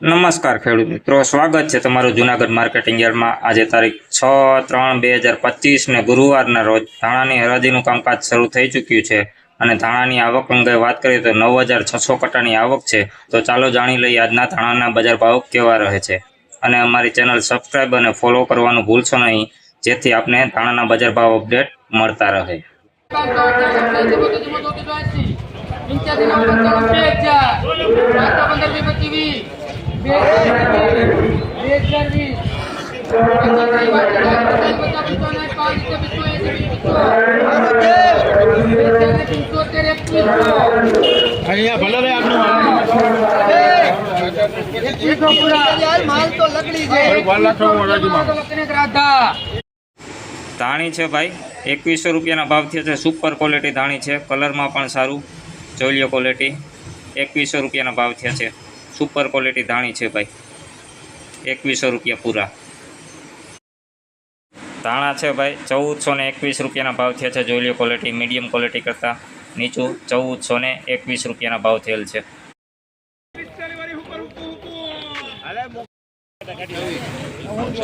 નમસ્કાર ખેડૂત મિત્રો, સ્વાગત છે તમારું જુનાગઢ માર્કેટિંગ યાર્ડમાં. આજે તારીખ છ ત્રણ બે હજાર પચીસને ગુરુવારના રોજ ધાણાની હરાજીનું કામકાજ શરૂ થઈ ચૂક્યું છે અને ધાણાની આવક અંગે વાત કરીએ તો નવ હજાર છસો કટાની આવક છે. તો ચાલો જાણી લઈએ આજના ધાણાના બજાર ભાવ કેવા રહે છે. અને અમારી ચેનલ સબસ્ક્રાઈબ અને ફોલો કરવાનું ભૂલશો નહીં, જેથી આપને ધાણાના બજાર ભાવ અપડેટ મળતા રહે. અહીંયા ભલે રે આપનું ધાણી છે ભાઈ. એકવીસો રૂપિયાના ભાવ થયો છે. સુપર ક્વોલિટી ધાણી છે. કલરમાં પણ સારું. જોઈ લો ક્વોલિટી એકવીસો રૂપિયાના ભાવ થયા છે. સુપર ક્વોલિટી ધાણી છે ભાઈ. એકવીસો રૂપિયા પૂરા. ધાણા છે ભાઈ, ચૌદસો ને એકવીસ રૂપિયાના ભાવ થયા છે. જોઈ લો ક્વોલિટી મીડિયમ ક્વોલિટી કરતાં નીચું ચૌદસો ને એકવીસ રૂપિયાના ભાવ થયેલ છે.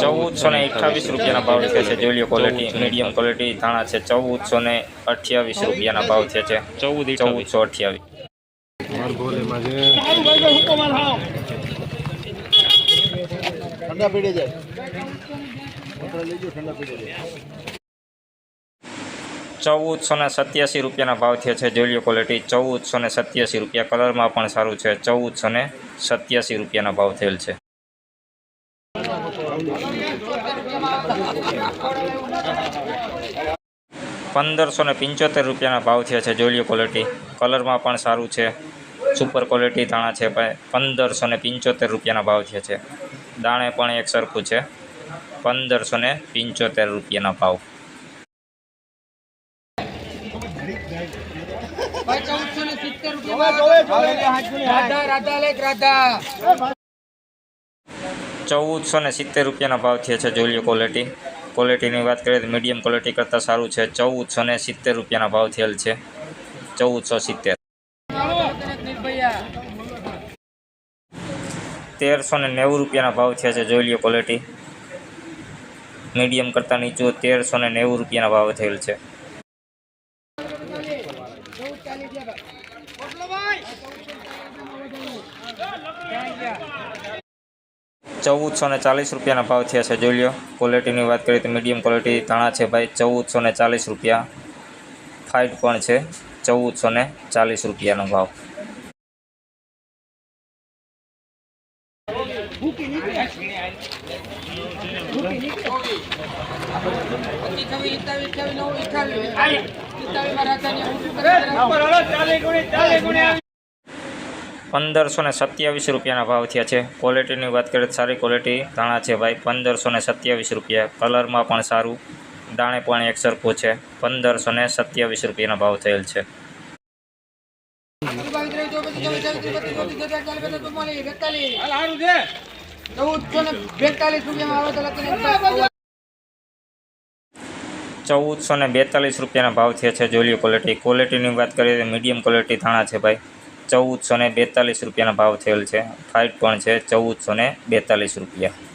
ચૌદસો ને અઠ્ઠાવીસ રૂપિયાના ભાવ થયા છે. જોઈ લો ક્વોલિટી મીડિયમ ક્વોલિટી ધાણા છે. ચૌદસો ને અઠ્યાવીસ રૂપિયાના ભાવ થયા છે. ચૌદ ચૌદસો અઠ્યાવીસ. જાય. લેજો ઠંડા પીડે જાય. ચૌદસો ને સત્યાસી રૂપિયાના ભાવ થયા છે. જોઈ લો ક્વોલિટી ચૌદસો ને સત્યાસી રૂપિયા. કલરમાં પણ સારું છે. ચૌદસો ને સત્યાસી રૂપિયાના ભાવ થયેલ છે. પંદરસો ને પંચોતેર રૂપિયાના ભાવ થયા છે. જોઈ લો ક્વોલિટી કલરમાં પણ સારું છે. સુપર ક્વોલિટી ધાણા છે ભાઈ. પંદરસો ને પંચોતેર રૂપિયાના ભાવ થયા છે. દાણે પણ એક સરખું છે. પંદરસો ને પંચોતેર રૂપિયાના ભાવ. ચૌદસો ને સિત્તેર રૂપિયાના ભાવ થયા છે જોઈ લો ક્વોલિટી ક્વોલિટીની વાત કરીએ તો મીડિયમ ક્વોલિટી કરતાં સારું છે. ચૌદસો ને સિત્તેર રૂપિયાના ભાવ થયેલ છે. ચૌદસો સિત્તેર. તેરસો ને નેવું રૂપિયાના ભાવ થયા છે. જોઈ લો ક્વોલિટી મીડિયમ કરતાં નીચું તેરસો ને નેવું રૂપિયાના ભાવ થયેલ છે. ચૌદસો ને ચાલીસ રૂપિયાના ભાવ થયા છે. જોઈ લો ક્વોલિટીની વાત કરીએ તો મીડિયમ ક્વોલિટી ધાણા છે ભાઈ. ચૌદસો ને ચાલીસ રૂપિયા. ફાઇટ પણ છે. ચૌદસો ને ચાલીસ રૂપિયાનો ભાવ. પંદરસો ને સત્યાવીસ રૂપિયાના ભાવ થયા છે. ક્વોલિટીની વાત કરીએ તો સારી ક્વોલિટી ધાણા છે ભાઈ. પંદરસો ને સત્યાવીસ રૂપિયા. કલરમાં પણ સારું. દાણે પણ એક સરખું છે. પંદરસો ને સત્યાવીસ રૂપિયાના ભાવ થયેલ છે બેતાલીસ રૂપિયામાં આવે તો લખીને ચૌદસો ને બેતાલીસ રૂપિયાના ભાવ થયા છે જોઈ લો ક્વોલિટી. ક્વોલિટીની વાત કરીએ તો મીડિયમ ક્વોલિટી થાણા છે ભાઈ. ચૌદસો ને બેતાલીસ રૂપિયાના ભાવ થયેલ છે. ફાઇટ પણ છે ચૌદસો ને બેતાલીસ રૂપિયા.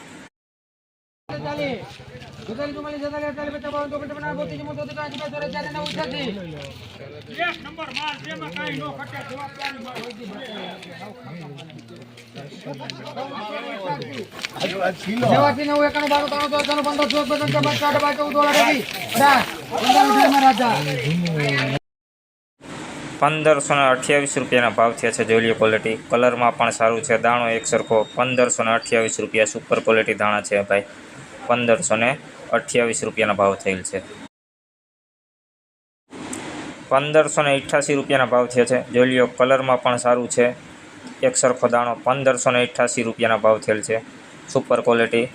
પંદરસો ને અઠ્યાવીસ રૂપિયાના ભાવ થયા છે જોઈ લો ક્વોલિટી કલરમાં પણ સારું છે. દાણો એક સરખો. પંદરસો ને અઠ્યાવીસ રૂપિયા સુપર ક્વોલિટી દાણા છે ભાઈ. પંદરસો ને અઠ્યાવીસ રૂપિયાના ભાવ થયેલ છે. પંદરસો ને રૂપિયાના ભાવ થયા છે. જોઈ લો કલરમાં પણ સારું છે. એક સરખો દાણો પંદરસો ને રૂપિયાના ભાવ થયેલ છે. Super quality